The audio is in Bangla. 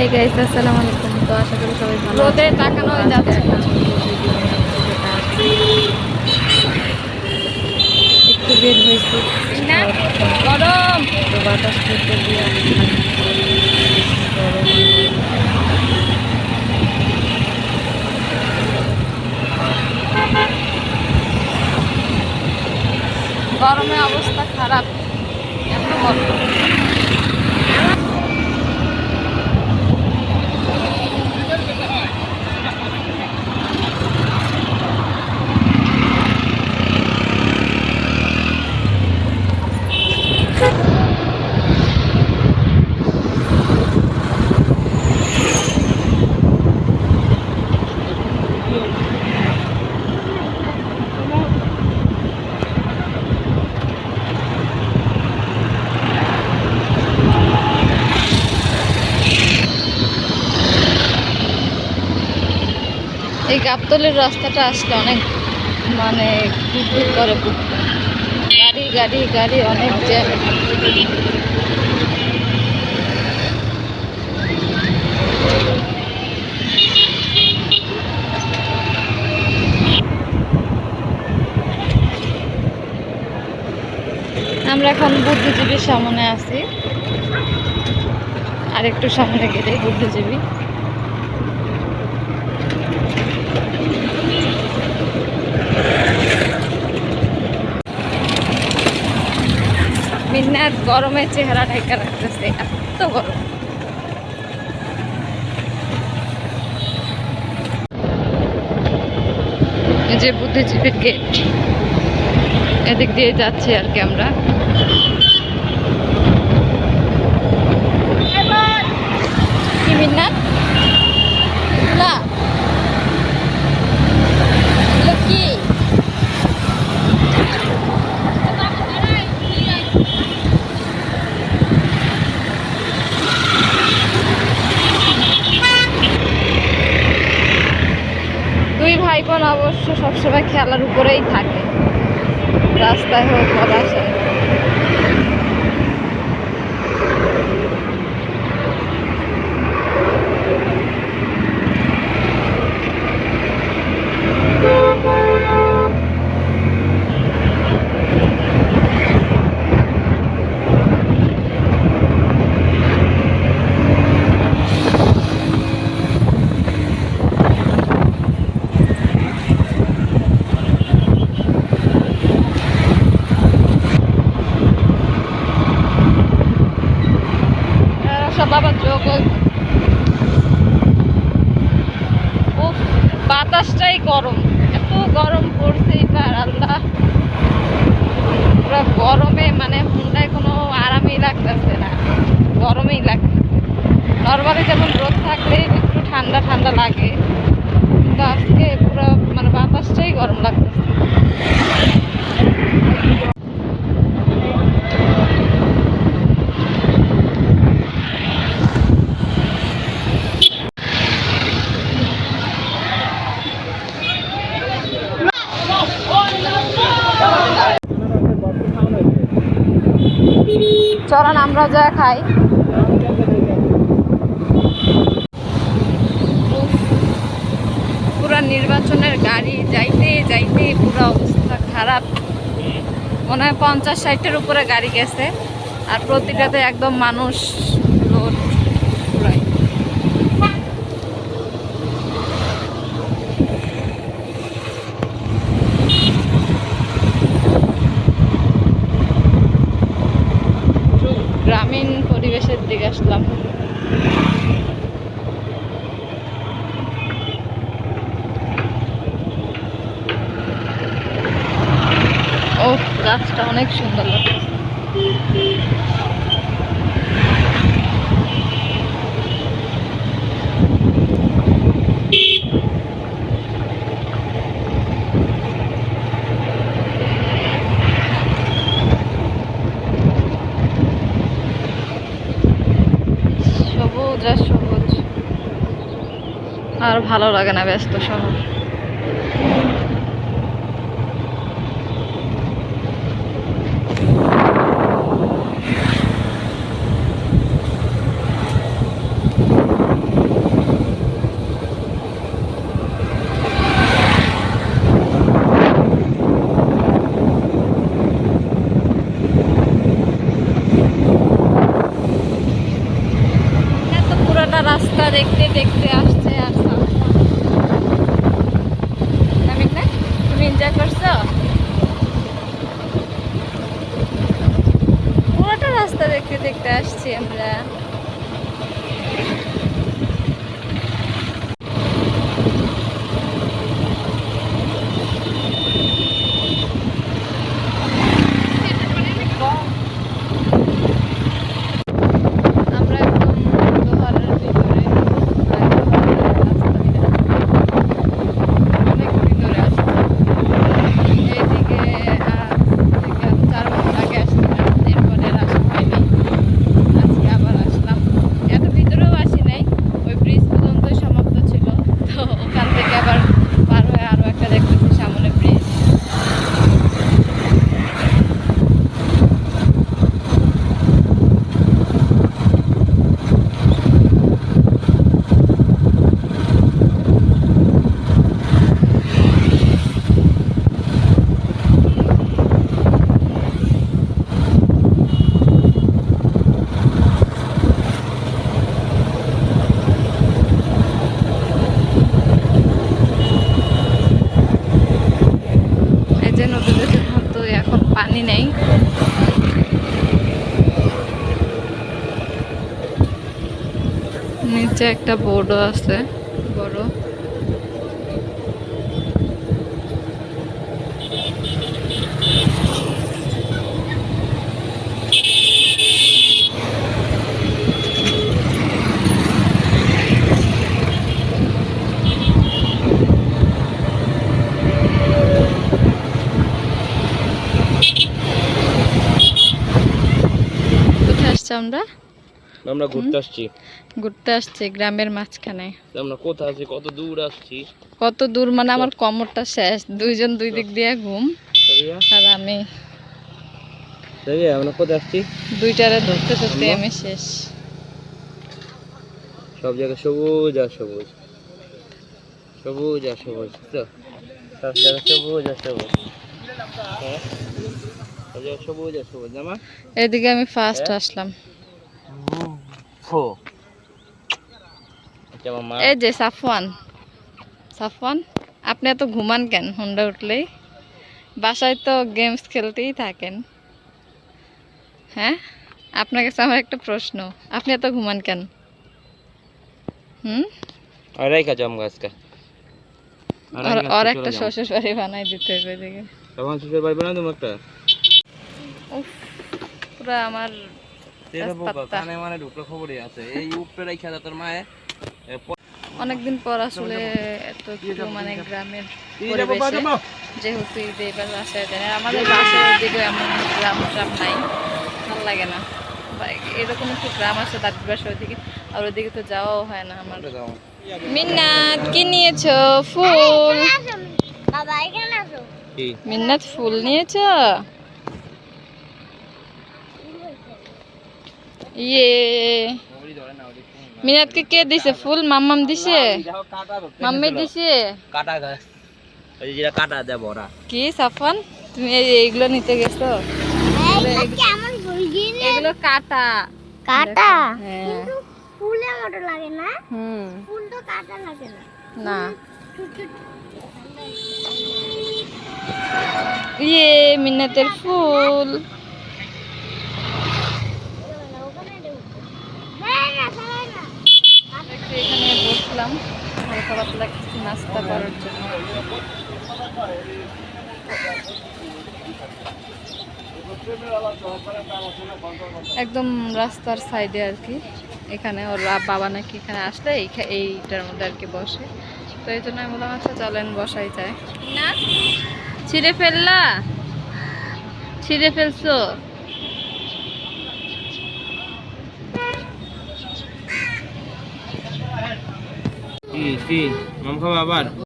এই গাইস আসসালামু আলাইকুম। তো আশা করি সবাই ভালো রোদে। তাকানোই যাচ্ছে একটা বের হয়েছি। না গরম। তো বাতাস করতে দিয়ে আমি গরমে অবস্থা খারাপ। এত গরম এই গাবতলের রাস্তাটা আসলে অনেক মানে বিদ্যুৎ করে গাড়ি গাড়ি গাড়ি, অনেক আমরা এখন বুদ্ধিজীবীর সামনে আছি। আর একটু সামনে গেলে বুদ্ধিজীবী। মিন্নাত গরমে চেহারা ঢাকা রাখতেছে, এত গরম। যে বুদ্ধিজীবীর গেট, এদিক দিয়ে যাচ্ছি আর কি আমরা। কি না এগুলো কি দুই ভাই বোন অবশ্য সবসময় উপরেই থাকে। রাস্তায় হোক বা এরা সব যোগ বাতাসটাই গরম। এত গরম পড়ছে এবার আল্লাহ। পুরো গরমে মানে হুন্ডায় কোনো আরামই লাগতেছে না। গরমেই লাগতেছে নর্মালি যেমন রোদ থাকলে একটু ঠান্ডা ঠান্ডা লাগে। কিন্তু আজকে পুরো মানে বাতাসটাই গরম লাগতেছে। চরণ আমরা যা খাই। পুরা নির্বাচনের গাড়ি যাইতে যাইতে পুরো অবস্থা খারাপ। মনে হয় পঞ্চাশ ষাটের উপরে গাড়ি গেছে। আর প্রতিটাতে একদম মানুষ লোড পুরাই গ্রামীণ পরিবেশের দিকে আসলাম ও গাছটা অনেক সুন্দর লাগছে সবুজ আর সবুজ। আর ভালো লাগে না ব্যস্ত শহর রাস্তা দেখতে দেখতে আসছে আর তুমি এনজয় করছ? পুরোটা রাস্তা দেখতে দেখতে আসছি আমরা একদম লোহারের ভিতরে আর লোহারের রাস্তা দিয়ে অনেক ভিতরে আসছি এইদিকে আজ থেকে চার বছর আগে আসছিলাম এরপরে আর আসা হয়নি আজকে আবার আসলাম এত ভিতরেও আসি নাই ওই ব্রিজ পর্যন্তই সমাপ্ত ছিল তো ওখান থেকে আবার পার হয়ে আরও একটা দেখতেছি সামনে ব্রিজ এই যে নদীতে তো এখন পানি নেই নিচে একটা বোর্ডও আছে বড়। আমরা? আমরা ঘুরতে আসছি। ঘুরতে আসছি গ্রামের মাঝখানে। আমরা কোথায় আছি? কত দূর আসছি? কত দূর মানে আমার কমরটা শেষ। দুইজন দুই দিক দিয়ে ঘুম। আর আমি। আমরা কোথায় আসছি? দুইটারে ধরতে ধরতে আমি শেষ। সব জায়গায় সবুজ আর সবুজ। সবুজ আর সবুজ তো সব জায়গায় সবুজ আর সবুজ। হ্যাঁ? সব জায়গায় সবুজ আর সবুজ এদিকে আমি ফার্স্ট আসলাম। ফো আচ্ছা এই যে সাফওয়ান। সাফওয়ান আপনি এত ঘুমান কেন হুন্ডা উঠলেই? বাসায় তো গেমস খেলতেই থাকেন। হ্যাঁ? আপনার কাছে আমার একটা প্রশ্ন। আপনি এত ঘুমান কেন? হুম? আর গাছকা একটা শ্বশুর বাড়ি বানাই দিতে হবে এদিকে। তখন শ্বশুর বাড়ি বানা তুমি একটা। উফ পুরো আমার। কানে মানে ঢুকলো খবরই আছে। এই উপরে রাইখা তোর মায়ে অনেকদিন পর আসলে এত একটু মানে গ্রামের পরিবেশে যেহেতু ঈদে এবার বাসায় দেন আমাদের বাসার দিকে এমন গ্রাম ট্রাম নাই ভালো লাগে না। এরকম একটু গ্রাম আছে তার বাসার ওইদিকে আর ওইদিকে তো যাওয়াও হয় না আমার। মিন্নাত কি নিয়েছো? ফুল। কি? মিন্নাত ফুল নিয়েছো? ইয়ে। মিনাতকে কে দিছে? ফুল? মাম্মাম দিছে? মাম্মি দিছে? কাটা গাছ ওই যেটা কাটা দেয় বড়া। কি সাফান? তুমি এই- এইগুলো নিতে গেছো? এগুলো কাটা। কাটা? হ্যাঁ। ফুলের মতো লাগে না। হুম। ফুল তো কাটা লাগে না। না। ইয়ে মিন্নাতের ফুল ওখানে দেবো হ্যাঁ না সবাই না একটু বসলাম হালকা পাতলা কিছু নাস্তা করার জন্য। একদম রাস্তার সাইডে আর কি। এখানে ওর বাবা নাকি এখানে আসলে এইটার মধ্যে আর কি বসে। তো এই জন্য আমি বললাম আচ্ছা চলেন বসাই যায়। না। ছিঁড়ে ফেললা? ছিঁড়ে ফেলছো? কি কি মাম খাব আবার